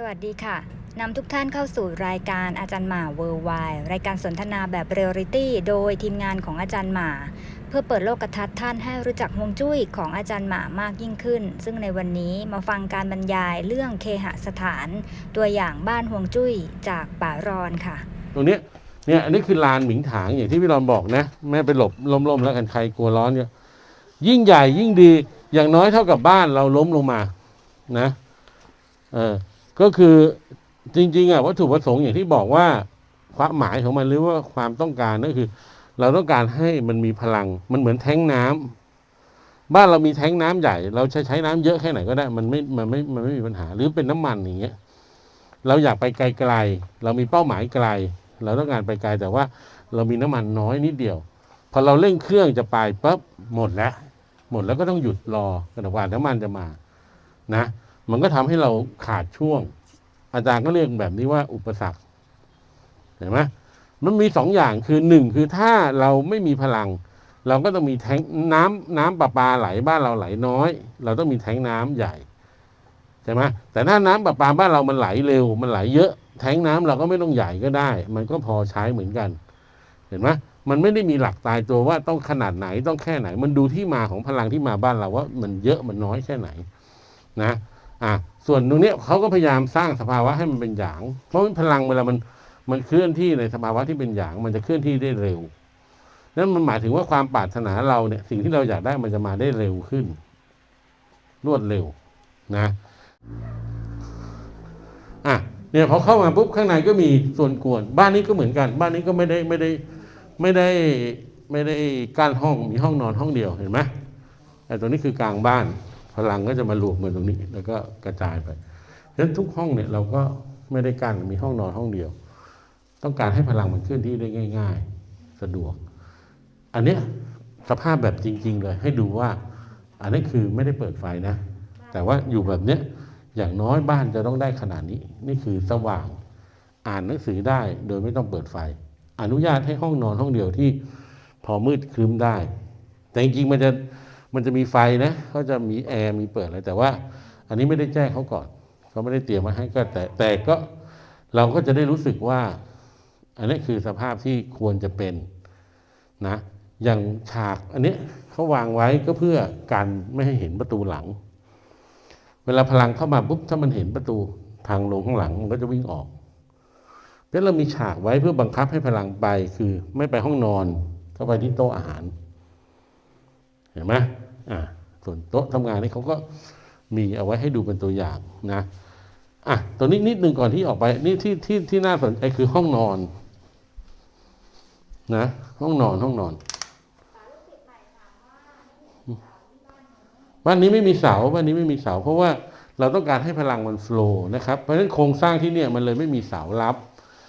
สวัสดีค่ะ นำทุกท่านเข้าสู่รายการอาจารย์หมาเวอร์ไวรายการสนทนาแบบเรียลลิตี้โดยทีมงานของอาจารย์หมา เพื่อเปิดโลกทัศน์ท่านให้รู้จักฮวงจุ้ยของอาจารย์หมามากยิ่งขึ้น ซึ่งในวันนี้มาฟังการบรรยายเรื่องเคหสถาน ตัวอย่างบ้านฮวงจุ้ยจากป่ารอนค่ะ ตรงเนี้ยเนี่ยอันนี้คือลานหมิงถางอย่างที่พี่รอนบอกนะแม่ไปหลบล้มๆแล้วกันใครกลัวร้อนเนี่ยยิ่งใหญ่ยิ่งดีอย่างน้อยเท่ากับบ้านเราล้มลงมานะเออ ก็คือจริงๆอะวัตถุประสงค์อย่างที่บอกว่าความหมายของมันหรือว่าความต้องการก็คือ เราต้องการให้มันมีพลังมันเหมือนแท้งน้ำบ้านเรามีแท้งน้ำใหญ่ เราใช้ใช้น้ำเยอะแค่ไหนก็ได้ มันไม่มันไม่มันไม่มีปัญหา หรือเป็นน้ำมันอย่างเงี้ยเราอยากไปไกลๆเรามีเป้าหมายไกล เราต้องการไปไกลแต่ว่าเรามีน้ำมันน้อยนิดเดียวพอเราเร่งเครื่องจะไปปั๊บหมดแล้ว หมดแล้วก็ต้องหยุดรอกระกว่าน้ำมันจะมา นะ มันก็ทำให้เราขาดช่วง อาจารย์ก็เรียกแบบนี้ว่าอุปสรรคเห็นไหมมันมีสองอย่างคือหนึ่งคือถ้าเราไม่มีพลัง เราก็ต้องมีแทงน้ำน้ำประปาไหลบ้านเราไหลน้อย เราต้องมีแทงน้ำใหญ่ใช่ไหมแต่ถ้าน้ำประปาบ้านเรามันไหลเร็ว มันไหลเยอะ แทงน้ำเราก็ไม่ต้องใหญ่ก็ได้ มันก็พอใช้เหมือนกัน เห็นไหมมันไม่ได้มีหลักตายตัวว่าต้องขนาดไหนต้องแค่ไหน มันดูที่มาของพลังที่มาบ้านเราว่า มันเยอะมันน้อยแค่ไหน นะ อะส่วนตรงนี้เขาก็พยายามสร้างสภาวะให้มันเป็นหยาง เพราะพลังเวลามันมันเคลื่อนที่ในสภาวะที่เป็นหยาง มันจะเคลื่อนที่ได้เร็วนั่นมันหมายถึงว่าความปรารถนาเราเนี่ย สิ่งที่เราอยากได้มันจะมาได้เร็วขึ้น รวดเร็วนะอะเนี่ยพอเข้ามาปุ๊บข้างในก็มีส่วนกวน บ้านนี้ก็เหมือนกัน บ้านนี้ก็ไม่ได้ไม่ได้ไม่ได้ไม่ได้กั้นห้องมีห้องนอนห้องเดียวเห็นไหมแต่ตรงนี้คือกลางบ้าน พลังก็จะมารวมกันตรงนี้ แล้วก็กระจายไปฉะนั้นทุกห้องเนี่ยเราก็ไม่ได้กั้นมีห้องนอนห้องเดียว ต้องการให้พลังมันเคลื่อนที่ได้ง่าย ๆ สะดวก อันเนี้ยสภาพแบบจริง ๆ เลย ให้ดูว่า อันนี้คือไม่ได้เปิดไฟนะ แต่ว่าอยู่แบบเนี้ยอย่างน้อยบ้านจะต้องได้ขนาดนี้ นี่คือสว่าง อ่านหนังสือได้โดยไม่ต้องเปิดไฟ อนุญาตให้ห้องนอนห้องเดียวที่ พอมืดครึ้มได้ แต่จริงๆมันจะ มันจะมีไฟนะเขาจะมีแอร์มีเปิดอะไรแต่ว่า อันนี้ไม่ได้แจ้งเขาก่อนเขาไม่ได้เตรียมมาให้ก็แต่แต่ก็เราก็จะได้รู้สึกว่า อันนี้คือสภาพที่ควรจะเป็นนะอย่างฉากอันนี้เขาวางไว้ก็เพื่อการไม่ให้เห็นประตูหลัง เวลาพลังเข้ามาปุ๊บถ้ามันเห็นประตูทางลงข้างหลังมันก็จะวิ่งออกเพราะเรามีฉากไว้เพื่อบังคับให้พลังไปคือไม่ไปห้องนอนก็ไปที่โต๊ะอาหาร เห็นไหมอ่าส่วนโต๊ะทำงานนี่เขาก็มีเอาไว้ให้ดูเป็นตัวอย่างนะอะตัวนี้นิดนึงก่อนที่ออกไปนี่ที่ที่ที่น่าสนใจคือห้องนอนนะห้องนอนห้องนอน บ้านนี้ไม่มีเสาบ้านนี้ไม่มีเสา เพราะว่าเราต้องการให้พลังมันโฟล์นะครับเพราะฉะนั้นโครงสร้างที่เนี่ยมันเลยไม่มีเสารับ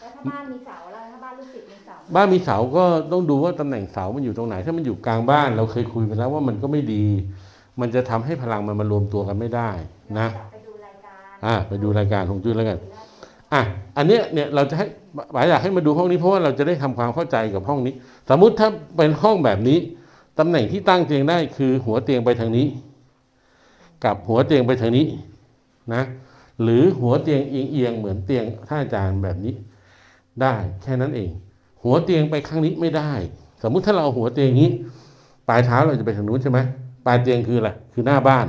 แล้วถ้าบ้านมีเสา บ้านมีเสาก็ต้องดูว่าตำแหน่งเสามันอยู่ตรงไหน ถ้ามันอยู่กลางบ้าน เราเคยคุยไปแล้วว่ามันก็ไม่ดี มันจะทำให้พลังมันมารวมตัวกันไม่ได้นะไปดูรายการอ่าไปดูรายการของจุ้ยแล้วกันอะอันเนี้ยเนี่ยเราจะให้หมายอยากให้มาดูห้องนี้เพราะว่าเราจะได้ทำความเข้าใจกับห้องนี้ สมมุติถ้าเป็นห้องแบบนี้ตำแหน่งที่ตั้งเตียงได้คือหัวเตียงไปทางนี้ กับหัวเตียงไปทางนี้นะหรือหัวเตียงเอียงๆเหมือนเตียงท่านอาจารย์แบบนี้ ได้แค่นั้นเอง หัวเตียงไปข้างนี้ไม่ได้ สมมุติถ้าเราเอาหัวเตียงนี้ ปลายเท้าเราจะไปทางนู้นใช่ไหมปลายเตียงคืออะไรคือหน้าบ้าน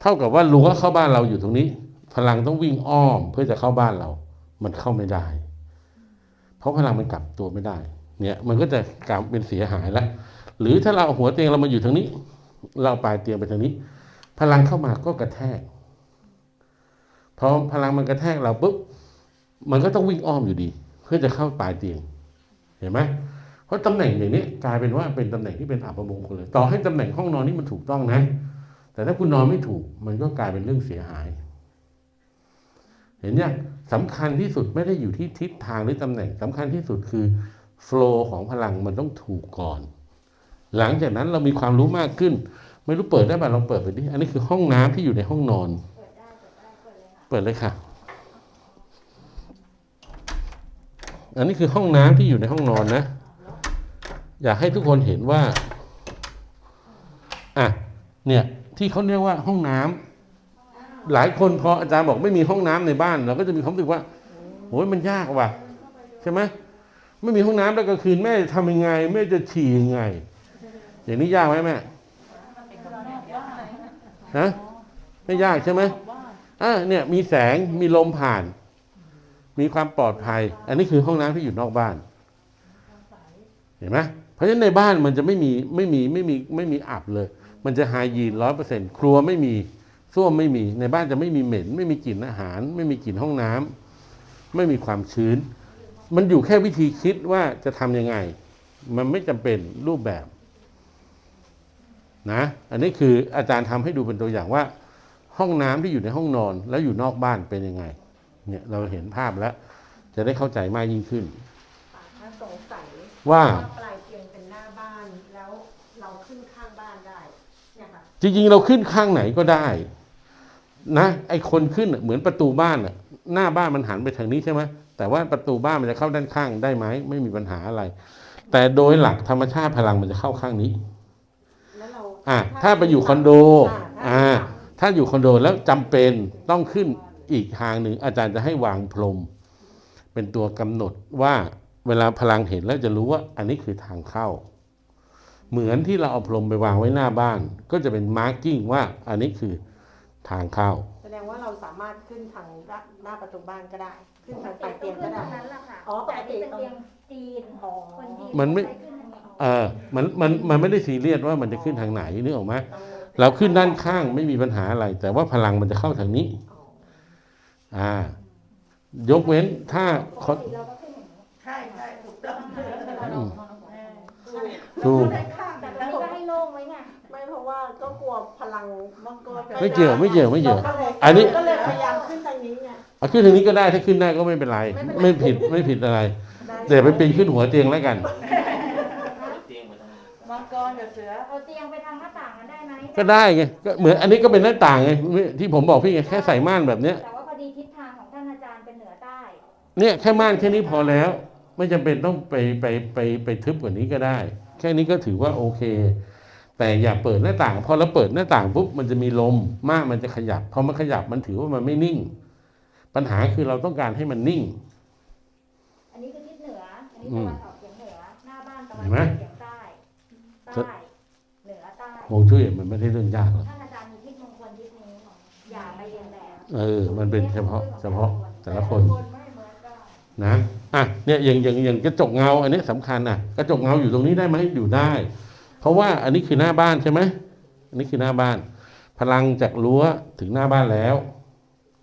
เท่ากับว่ารั้วเข้าบ้านเราอยู่ตรงนี้ พลังต้องวิ่งอ้อมเพื่อจะเข้าบ้านเรา มันเข้าไม่ได้ เพราะพลังมันกลับตัวไม่ได้ เนี่ยมันก็จะกลับเป็นเสียหายแล้วหรือถ้าเราเอาหัวเตียงเรามาอยู่ทางนี้ เราปลายเตียงไปทางนี้ พลังเข้ามาก็กระแทกพอพลังมันกระแทกเราปุ๊บมันก็ต้องวิ่งอ้อมอยู่ดี เพื่อจะเข้าปลายเตียง เห็นไหมเพราะตำแหน่งอย่างนี้กลายเป็นว่าเป็นตำแหน่งที่เป็นอัปมงคลเลย ต่อให้ตำแหน่งห้องนอนนี่มันถูกต้องนะ แต่ถ้าคุณนอนไม่ถูก มันก็กลายเป็นเรื่องเสียหาย เห็นยังสำคัญที่สุดไม่ได้อยู่ที่ทิศทางหรือตำแหน่งสำคัญที่สุดคือโฟล์ของพลังมันต้องถูกก่อน หลังจากนั้นเรามีความรู้มากขึ้น ไม่รู้เปิดได้ป่ะลองเปิดไปดิอันนี้คือห้องน้ำที่อยู่ในห้องนอน เปิดเลยค่ะ อันนี้คือห้องน้ำที่อยู่ในห้องนอนนะ อยากให้ทุกคนเห็นว่าอะเนี่ยที่เขาเรียกว่าห้องน้ำหลายคนพออาจารย์บอกไม่มีห้องน้ำในบ้านเราก็จะมีความรู้สึกว่าโอ้ยมันยากว่ะใช่ไหมไม่มีห้องน้ำแล้วกลางคืนแม่จะทำยังไงแม่จะฉี่ยังไง อย่างนี้ยากไหมแม่ฮะไม่ยากใช่ไหมอ่าเนี่ยมีแสงมีลมผ่าน มีความปลอดภัย อันนี้คือห้องน้ำที่อยู่นอกบ้าน เห็นไหมเพราะฉะนั้นในบ้านมันจะไม่มีไม่มีไม่มีไม่มีอับเลย มันจะไฮยีนร้อยเปอร์เซ็นต์ครัวไม่มีส้วมไม่มีในบ้านจะไม่มีเหม็น ไม่มีกลิ่นอาหาร ไม่มีกลิ่นห้องน้ำไม่มีความชื้น มันอยู่แค่วิธีคิดว่าจะทำยังไง มันไม่จำเป็นรูปแบบนะอันนี้คืออาจารย์ทำให้ดูเป็นตัวอย่างว่า ห้องน้ำที่อยู่ในห้องนอนแล้วอยู่นอกบ้านเป็นยังไง เนี่ยเราเห็นภาพแล้ว จะได้เข้าใจมากยิ่งขึ้นถ้าสงสัยว่าปลายเตียงเป็นหน้าบ้านแล้วเราขึ้นข้างบ้านได้เนี่ยค่ะจริงๆเราขึ้นข้างไหนก็ได้ นะ ไอคนขึ้นน่ะเหมือนประตูบ้านน่ะหน้าบ้านมันหันไปทางนี้ใช่ไหมแต่ว่าประตูบ้านมันจะเข้าด้านข้างได้ไหมไม่มีปัญหาอะไร แต่โดยหลักธรรมชาติพลังมันจะเข้าข้างนี้แล้วเราอะถ้าไปอยู่คอนโดอ่าถ้าอยู่คอนโดแล้วจำเป็นต้องขึ้น อีกทางหนึ่งอาจารย์จะให้วางพรม เป็นตัวกำหนดว่าเวลาพลังเห็นแล้วจะรู้ว่าอันนี้คือทางเข้า เหมือนที่เราเอาพรมไปวางไว้หน้าบ้าน ก็จะเป็นมาร์กิ้งว่าอันนี้คือทางเข้า แสดงว่าเราสามารถขึ้นทางด้านหน้าประตูบ้านก็ได้ ขึ้นทางปลายเตีเตียยงงก็ก็ได้ได้นั้นแหละค่ะอ๋อปแต่กอันตินี้เป็นเตียงจีนอ๋อคนจีนมันไม่ใช้ขึ้นทางนี้เออมันมันมันไม่ได้ซีเรียสว่ามันจะขึ้นทางไหนนึกออกไหมเราขึ้นด้านข้างไม่มีปัญหาอะไร แต่ว่าพลังมันจะเข้าทางนี้ อ่า ยกเว้นถ้าปเขากติเราก็ขึ้นอย่างนี้ใช่ใช่ถูกต้องอืมถูกแต่ตรงนี้ก็ให้โล่งไว้ไงไม่เพราะว่าก็กลัวพลังมังกรไม่เกี่ยวไม่เกี่ยวไม่เกี่ยวราก็ลอันนี้ก็เลยพยายามขึ้นทางนี้ไงเอาขึ้นทางนี้ก็ได้ถ้าขึ้นได้ก็ไม่เป็นไร ไม่ผิดไม่ผิดอะไร แต่ไปปีนขึ้นหัวเตียงแล้วกันมังกรกับเสือเอาเตียงไปทางหน้าต่างมันได้ไหมก็ได้ไงก็เหมือนอันนี้ก็เป็นหน้าต่างไงที่ผมบอกพี่ไงแค่ใส่ม่านแบบเนี้ย เนี่ยแค่ม่านแค่นี้พอแล้ว ไม่จำเป็นต้องไปไปไปไปทึบกว่านี้ก็ได้ แค่นี้ก็ถือว่าโอเค แต่อย่าเปิดหน้าต่าง พอเราเปิดหน้าต่างปุ๊บมันจะมีลมม่านมันจะขยับพอมันขยับมันถือว่ามันไม่นิ่ง ปัญหาคือเราต้องการให้มันนิ่ง อันนี้คือทิศเหนืออันนี้อืตะมวันออกเฉียงเหนือหน้าบ้านตะวันเห็นไหมออกเฉียงใต้ใต้เหนือใต้โฮวงจุ้ยมันไม่ได้เรื่องยากหรอกท่านอาจารย์มีทิศมงคลทิศนี้ของอย่าไปเรียนแบบเออ มันเป็นเฉพาะ เฉพาะแต่ละคนค นะอะเนี่ยอย่างอย่างอย่างกระจกเงา อันนี้สำคัญอะกระจกเงาอยู่ตรงนี้ได้ไหมอยู่ได้ เพราะว่าอันนี้คือหน้าบ้านใช่ไหมอันนี้คือหน้าบ้าน พลังจากรั้วถึงหน้าบ้านแล้ว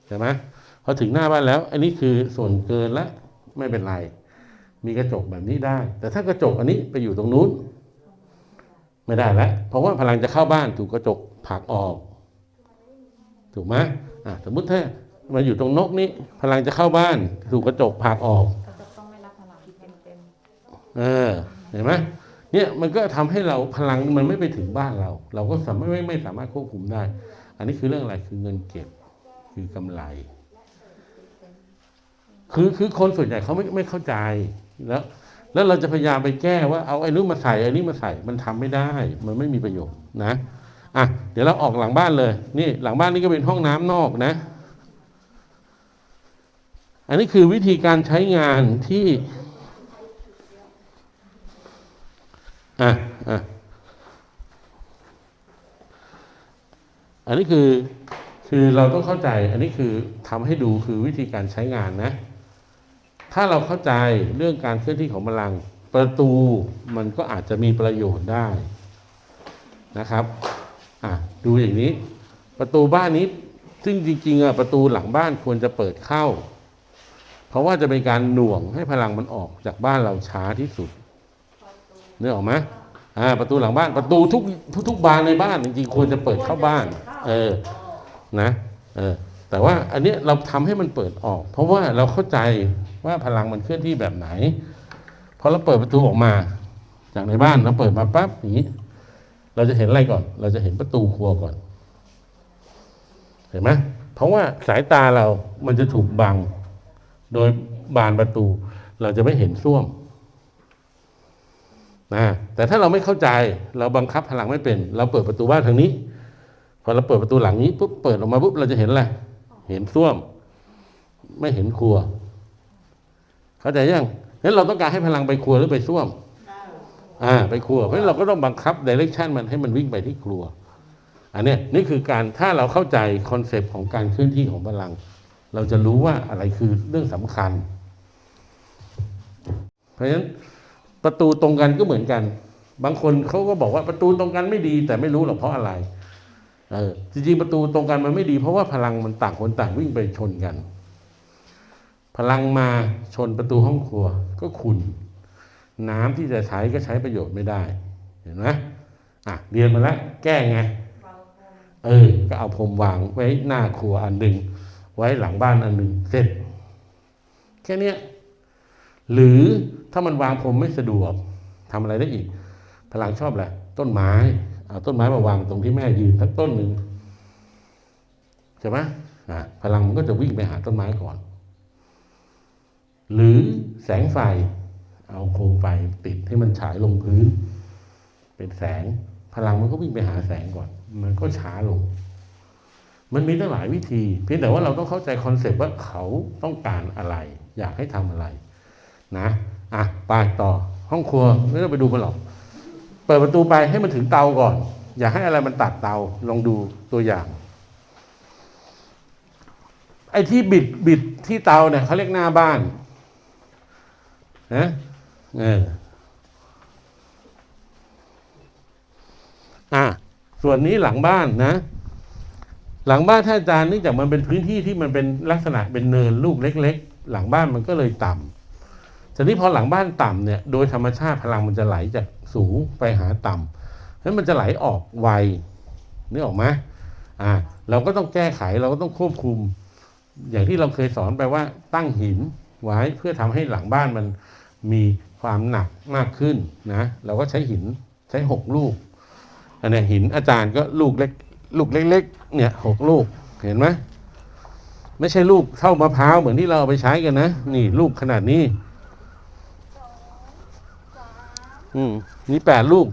ใช่ไหมพอถึงหน้าบ้านแล้ว อันนี้คือส่วนเกินละไม่เป็นไร มีกระจกแบบนี้ได้ แต่ถ้ากระจกอันนี้ไปอยู่ตรงนู้น ไม่ได้แล้วเพราะว่าพลังจะเข้าบ้านถูกกระจกผลักออก ถูกไหมอะสมมติถ้า มาอยู่ตรงนกนี้พลังจะเข้าบ้านถูกกระจกผลักออกต้องไม่รับพลังเต็มเต็มเออเห็นไหมเนี่ยมันก็ทำให้เราพลังมันไม่ไปถึงบ้านเรา เราก็สามารถไม่ไม่สามารถควบคุมได้ อันนี้คือเรื่องอะไรคือเงินเก็บคือกำไร คือคือคนส่วนใหญ่เขาไม่ไม่เข้าใจแล้วแล้วเราจะพยายามไปแก้ว่าเอาไอ้นู้นมาใส่ไอ้นี้มาใส่มันทำไม่ได้ มันไม่มีประโยชน์นะอะเดี๋ยวเราออกหลังบ้านเลย นี่หลังบ้านนี่ก็เป็นห้องน้ำนอกนะ อันนี้คือวิธีการใช้งานที่อะอะอันนี้คือคือเราต้องเข้าใจ อันนี้คือทำให้ดูคือวิธีการใช้งานนะ ถ้าเราเข้าใจเรื่องการเคลื่อนที่ของพลัง ประตูมันก็อาจจะมีประโยชน์ได้นะครับอะดูอย่างนี้ ประตูบ้านนี้ซึ่งจริงๆอะประตูหลังบ้านควรจะเปิดเข้า เพราะว่าจะเป็นการหน่วงให้พลังมันออกจากบ้านเราช้าที่สุดเนึกอออกไหมอ่าประตูหลังบ้านประตูทุกทุกทกบานในบ้านจริงๆควรจะเปิดเข้าบ้าน เออนะเออแต่ว่าอันนี้เราทำให้มันเปิดออก เพราะว่าเราเข้าใจว่าพลังมันเคลื่อนที่แบบไหนพอเราเปิดประตูออกมา จากในบ้านเราเปิดมาปั๊บนี้ เราจะเห็นอะไรก่อน เราจะเห็นประตูครัวก่อน เห็นไหมเพราะว่าสายตาเรามันจะถูกบัง โดยบานประตู เราจะไม่เห็นส้วมนะแต่ถ้าเราไม่เข้าใจเราบังคับพลังไม่เป็น เราเปิดประตูบ้านทางนี้ พอเราเปิดประตูหลังนี้ปุ๊บเปิดออกมาปุ๊บเราจะเห็นอะไรเห็นส้วม ไม่เห็นครัว เข้าใจยังงั้นเราต้องการให้พลังไปครัวหรือไปส้วมอ่าไปครัวเพราะฉะนั้นเราก็ต้องบังคับดิเรกชันมันให้มันวิ่งไปที่ครัว อันนี้นี่คือการถ้าเราเข้าใจคอนเซปต์ของการเคลื่อนที่ของพลัง เราจะรู้ว่าอะไรคือเรื่องสำคัญ เพราะฉะนั้นประตูตรงกันก็เหมือนกัน บางคนเขาก็บอกว่าประตูตรงกันไม่ดี แต่ไม่รู้หรอกเพราะอะไรเออจริงๆประตูตรงกันมันไม่ดี เพราะว่าพลังมันต่างคนต่างวิ่งไปชนกัน พลังมาชนประตูห้องครัวก็ขุนน้ำที่จะใช้ก็ใช้ประโยชน์ไม่ได้ เห็นไหมอะเรียนมาแล้วแก้ไง เออ ก็เอาพรมวางไว้หน้าครัวอันหนึ่ง ไว้หลังบ้านอันหนึ่งเสร็จ แค่เนี้ยหรือถ้ามันวางพรมไม่สะดวกทำอะไรได้อีกพลังชอบแหละ ต้นไม้เอาต้นไม้มาวางตรงที่แม่ยืนสักต้นหนึ่งใช่ไหมอะพลังมันก็จะวิ่งไปหาต้นไม้ก่อน หรือแสงไฟ เอาโคมไฟติดให้มันฉายลงพื้น เป็นแสงพลังมันก็วิ่งไปหาแสงก่อน มันก็ช้าลง มันมีตั้งหลายวิธี เพียงแต่ว่าเราต้องเข้าใจคอนเซปต์ว่าเขาต้องการอะไร อยากให้ทำอะไร นะอะไปต่อห้องครัวไม่ต้องไปดูมันหรอกเปิดประตูไปให้มันถึงเตาก่อน อย่าให้อะไรมันตัดเตาลองดูตัวอย่าง ไอ้ที่บิดบิดที่เตาเนี่ยเขาเรียกหน้าบ้านนะเอออะส่วนนี้หลังบ้านนะ หลังบ้านท่านอาจารย์เนื่องจากมันเป็นพื้นที่ที่มันเป็นลักษณะเป็นเนินลูกเล็ก ๆ หลังบ้านมันก็เลยต่ำทีนี้พอหลังบ้านต่ำเนี่ยโดยธรรมชาติพลังมันจะไหลจากสูงไปหาต่ำนั้นมันจะไหลออกไวนึกออกไหมอ่า เราก็ต้องแก้ไขเราก็ต้องควบคุม อย่างที่เราเคยสอนไปว่าตั้งหินไว้เพื่อทำให้หลังบ้านมันมีความหนักมากขึ้นนะ เราก็ใช้หินใช้หกลูกอันนี้หินอาจารย์ก็ลูกเล็ก ลูกเล็กๆ เนี่ยหกลูกเห็นไหมไม่ใช่ลูกเท่ามะพร้าวเหมือนที่เราเอาไปใช้กันนะ นี่ลูกขนาดนี้ อืมนี่แปดลูก